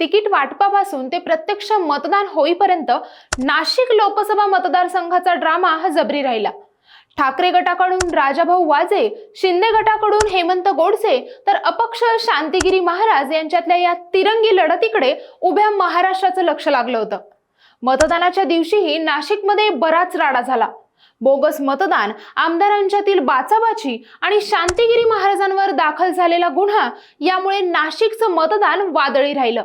Ticket वाटपापासून ते प्रत्यक्ष मतदान होईपर्यंत नाशिक लोकसभा मतदारसंघाचा ड्रामा हा जबरी राहिला. ठाकरे गटाकडून राजाभाऊ वाजे शिंदे गटाकडून हेमंत गोडसे तर अपक्ष शांतिगिरी महाराज यांच्यातल्या या तिरंगी लढतीकडे उभ्या महाराष्ट्राचं लक्ष लागलं होतं. मतदानाच्या दिवशीही नाशिकमध्ये बराच राडा झाला. बोगस मतदान आमदारांच्यातील बाचाबाची आणि शांतिगिरी महाराजांवर दाखल झालेला गुन्हा यामुळे नाशिकचं मतदान वादळी राहिलं.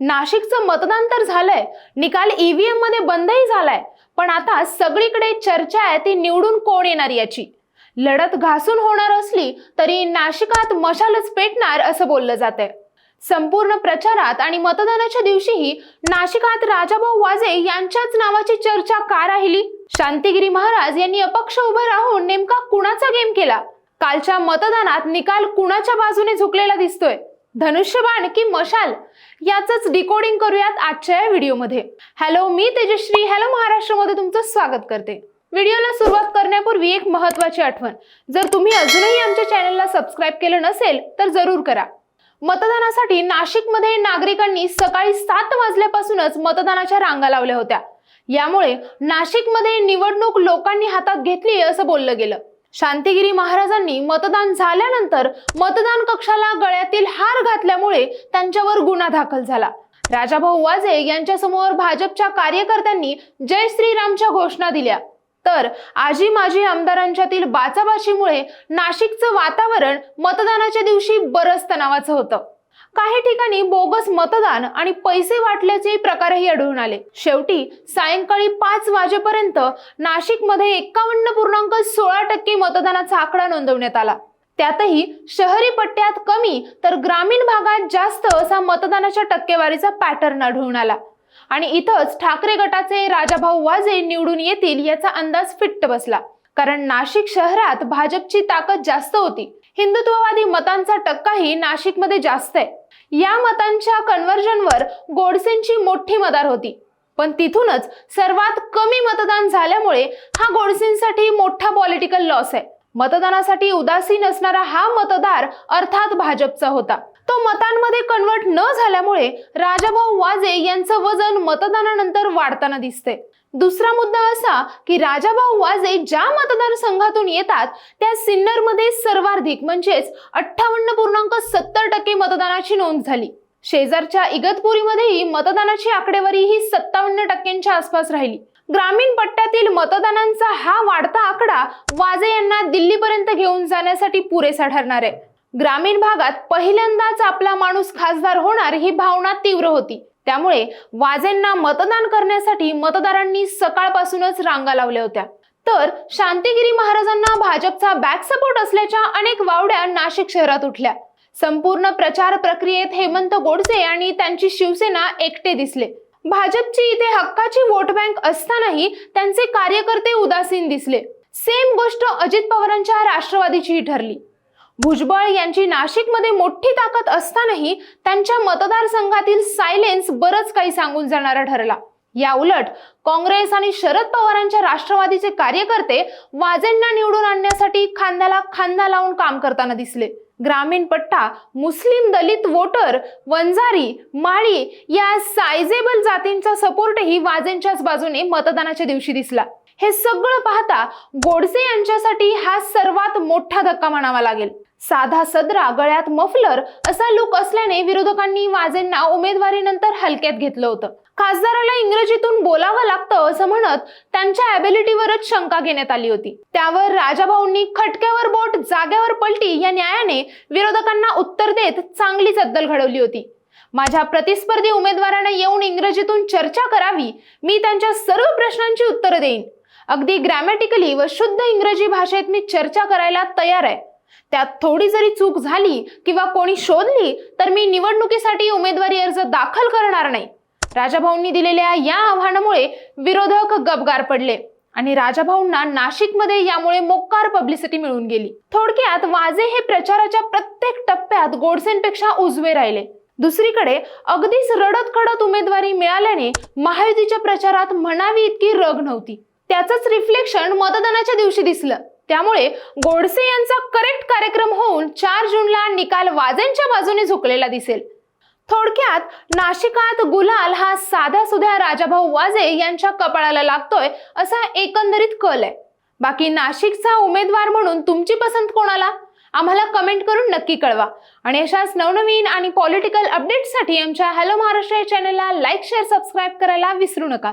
नाशिकचं मतदान तर झालंय. निकाल ईव्हीएममध्ये बंदही झालाय. पण आता सगळीकडे चर्चा आहे ती निवडून कोण येणार याची? लढत घासून होणार असली तरी नाशिकात मशालच पेटणार असं बोललं जात आहे संपूर्ण प्रचारात आणि मतदानाच्या दिवशीही नाशिकात राजाभाऊ वाजे यांच्याच नावाची चर्चा का राहिली? शांतिगिरी महाराज यांनी अपक्ष उभं राहून नेमका कुणाचा गेम केला? कालच्या मतदानात निकाल कुणाच्या बाजूने झुकलेला दिसतोय? धनुष्यबाण की मशाल याच डिकोडिंग करूयात आजच्या या व्हिडिओमध्ये. हॅलो मी तेजश्री. हॅलो महाराष्ट्रामध्ये तुमचं स्वागत करते. व्हिडिओला सुरुवात करण्यापूर्वी एक महत्वाची आठवण. जर तुम्ही अजूनही आमच्या चॅनलला सबस्क्राईब केलं नसेल तर जरूर करा. मतदानासाठी नाशिकमध्ये नागरिकांनी सकाळी सात वाजल्यापासूनच मतदानाच्या रांगा लावल्या होत्या. यामुळे नाशिकमध्ये निवडणूक लोकांनी हातात घेतली असं बोललं गेलं. शांतिगिरी महाराजांनी मतदान झाल्यानंतर मतदान कक्षाला गळ्यातील हार घातल्यामुळे त्यांच्यावर गुन्हा दाखल झाला. राजाभाऊ वाजे यांच्यासमोर भाजपच्या कार्यकर्त्यांनी जय श्रीरामच्या घोषणा दिल्या. तर आजी माजी आमदारांच्यातील बाचाबाचीमुळे नाशिकचं वातावरण मतदानाच्या दिवशी बरंच तणावाचं होतं. काही ठिकाणी बोगस मतदान आणि पैसे वाटल्याचे प्रकारही आढळून आले. शेवटी सायंकाळी पाच वाजेपर्यंत नाशिकमध्ये एकावन्न पूर्णांक सोळा टक्के मतदानाचा आकडा नोंदवण्यात आला. त्यातही शहरी पट्ट्यात कमी तर ग्रामीण भागात जास्त असा मतदानाच्या टक्केवारीचा पॅटर्न आढळून आला. आणि इथंच ठाकरे गटाचे राजाभाऊ वाजे निवडून येतील याचा अंदाज फिट्ट बसला. कारण नाशिक शहरात भाजपची ताकद जास्त होती. हिंदुत्ववादी मतांचा टक्काही नाशिकमध्ये जास्त आहे. या मतांच्या कन्व्हर्जनवर गोडसेंची मोठी मदार होती. पण तिथूनच सर्वात कमी मतदान झाल्यामुळे हा गोडसेंसाठी मोठा पॉलिटिकल लॉस आहे. मतदानासाठी उदासीन असणारा हा मतदार अर्थात भाजपचा होता. तो मतांमध्ये कन्वर्ट न झाल्यामुळे राजाभाऊ वाजे यांचं वजन मतदानानंतर वाढताना दिसते दुसरा मुद्दा असा की राजाभाऊ वाजे ज्या मतदारसंघातून येतात त्या सिन्नरमध्ये सर्वाधिक म्हणजेच अठ्ठावन्न पूर्णांक सत्तर टक्के मतदानाची नोंद झाली. शेजारच्या इगतपुरीमध्येही मतदानाची आकडेवारी ही सत्तावन्न टक्क्यांच्या आसपास राहिली. ग्रामीण पट्ट्यातील मतदानांचा हा वाढता आकडा वाजे यांना दिल्लीपर्यंत घेऊन जाण्यासाठी पुरेसा ठरणार आहे. ग्रामीण भागात पहिल्यांदाच आपला माणूस खासदार होणार ही भावना तीव्र होती. त्यामुळे वाजेंना मतदान करण्यासाठी मतदारांनी सकाळपासूनच रांगा लावल्या होत्या. तर शांतिगिरी महाराजांना भाजपचा बॅक सपोर्ट असल्याच्या अनेक वावड्या नाशिक शहरात उठल्या. संपूर्ण प्रचार प्रक्रियेत हेमंत गोडसे आणि त्यांची शिवसेना एकटे दिसले. भाजपची इथे हक्काची वोट बँक असतानाही त्यांचे कार्यकर्ते उदासीन दिसले. सेम गोष्ट अजित पवारांच्या राष्ट्रवादीचीही ठरली. भुजबळ यांची नाशिकमध्ये मोठी ताकद असतानाही त्यांच्या मतदारसंघातील सायलेन्स बरंच काही सांगून जाणारा ठरला. या उलट काँग्रेस आणि शरद पवारांच्या राष्ट्रवादीचे कार्यकर्ते वाजेंना निवडून आणण्यासाठी खांद्याला खांदा लावून काम करताना दिसले. ग्रामीण पट्टा मुस्लिम दलित वोटर वंजारी माळी या सायझेबल जातींचा सपोर्टही वाजेंच्याच बाजूने मतदानाच्या दिवशी दिसला. हे सगळं पाहता गोडसे यांच्यासाठी हा सर्वात मोठा धक्का म्हणावा लागेल. साधा सदरा गळ्यात मफलर असा लुक असल्याने विरोधकांनी वाजेंना उमेदवारीनंतर हलक्यात घेतलं होतं. खासदाराला इंग्रजीतून बोलावं लागतं असं म्हणत त्यांच्या ॲबिलिटीवरच शंका घेण्यात आली होती. त्यावर राजाभाऊंनी खटक्यावर बोट जाग्यावर पलटी या न्यायाने विरोधकांना उत्तर देत चांगलीच अद्दल घडवली होती. माझ्या प्रतिस्पर्धी उमेदवारांना येऊन इंग्रजीतून चर्चा करावी मी त्यांच्या सर्व प्रश्नांची उत्तरं देईन. अगदी ग्रॅमॅटिकली व शुद्ध इंग्रजी भाषेत मी चर्चा करायला तयार आहे. त्यात थोडी जरी चूक झाली किंवा कोणी शोधली तर मी निवडणुकीसाठी उमेदवारी अर्ज दाखल करणार नाही. राजाभाऊंनी दिलेल्या या आव्हानामुळे विरोधक गबगार पडले आणि राजाभाऊंना नाशिकमध्ये यामुळे मोक्कार पब्लिसिटी मिळून गेली. थोडक्यात वाजे हे प्रचाराच्या प्रत्येक टप्प्यात गोडसेंपेक्षा उजवे राहिले. दुसरीकडे अगदीच रडत खडत उमेदवारी मिळाल्याने महायुतीच्या प्रचारात म्हणावी इतकी रग नव्हती. त्याचंच रिफ्लेक्शन मतदानाच्या दिवशी दिसलं. त्यामुळे गोडसे यांचा करेक्ट कार्यक्रम होऊन चार जूनला निकाल वाजेंच्या बाजूने झुकलेला दिसेल. थोडक्यात नाशिकात गुलाल हा साध्या सुध्या राजाभाऊ वाजे यांच्या कपाळाला लागतोय असा एकंदरीत कल आहे. बाकी नाशिकचा उमेदवार म्हणून तुमची पसंत कोणाला? आम्हाला कमेंट करून नक्की कळवा. आणि अशाच नवनवीन आणि पॉलिटिकल अपडेट्ससाठी आमच्या हॅलो महाराष्ट्र या चॅनलला लाईक शेअर सबस्क्राईब करायला विसरू नका.